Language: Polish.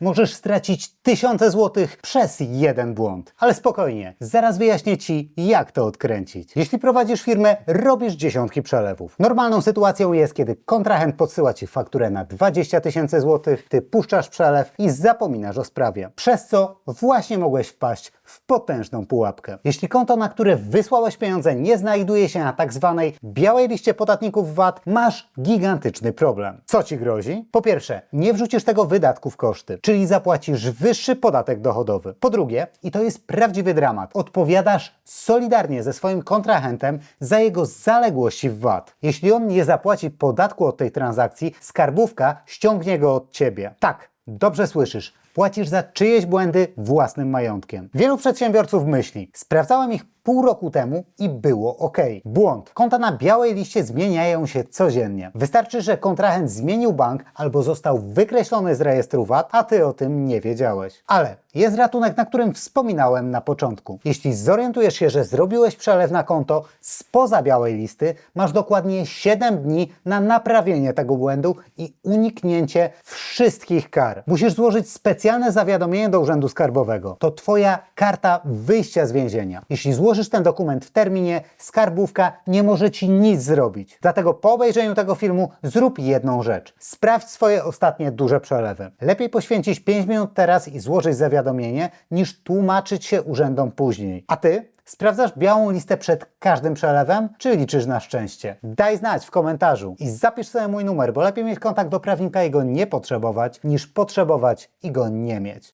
Możesz stracić tysiące złotych przez jeden błąd. Ale spokojnie, zaraz wyjaśnię Ci, jak to odkręcić. Jeśli prowadzisz firmę, robisz dziesiątki przelewów. Normalną sytuacją jest, kiedy kontrahent podsyła Ci fakturę na 20 tysięcy złotych, Ty puszczasz przelew i zapominasz o sprawie. Przez co właśnie mogłeś wpaść w potężną pułapkę. Jeśli konto, na które wysłałeś pieniądze, nie znajduje się na tak zwanej białej liście podatników VAT, masz gigantyczny problem. Co ci grozi? Po pierwsze, nie wrzucisz tego wydatku w koszty, czyli zapłacisz wyższy podatek dochodowy. Po drugie, i to jest prawdziwy dramat, odpowiadasz solidarnie ze swoim kontrahentem za jego zaległości w VAT. Jeśli on nie zapłaci podatku od tej transakcji, skarbówka ściągnie go od ciebie. Tak, dobrze słyszysz. Płacisz za czyjeś błędy własnym majątkiem. Wielu przedsiębiorców myśli, sprawdzałem ich pół roku temu i było ok. Błąd. Konta na białej liście zmieniają się codziennie. Wystarczy, że kontrahent zmienił bank albo został wykreślony z rejestru VAT, a ty o tym nie wiedziałeś. Ale jest ratunek, na którym wspominałem na początku. Jeśli zorientujesz się, że zrobiłeś przelew na konto spoza białej listy, masz dokładnie 7 dni na naprawienie tego błędu i uniknięcie wszystkich kar. Musisz złożyć specjalne zawiadomienie do Urzędu Skarbowego. To Twoja karta wyjścia z więzienia. Jeśli złożysz ten dokument w terminie, skarbówka nie może Ci nic zrobić. Dlatego po obejrzeniu tego filmu zrób jedną rzecz. Sprawdź swoje ostatnie duże przelewy. Lepiej poświęcić 5 minut teraz i złożyć zawiadomienie, niż tłumaczyć się urzędom później. A Ty? Sprawdzasz białą listę przed każdym przelewem, czy liczysz na szczęście? Daj znać w komentarzu i zapisz sobie mój numer, bo lepiej mieć kontakt do prawnika i go nie potrzebować, niż potrzebować i go nie mieć.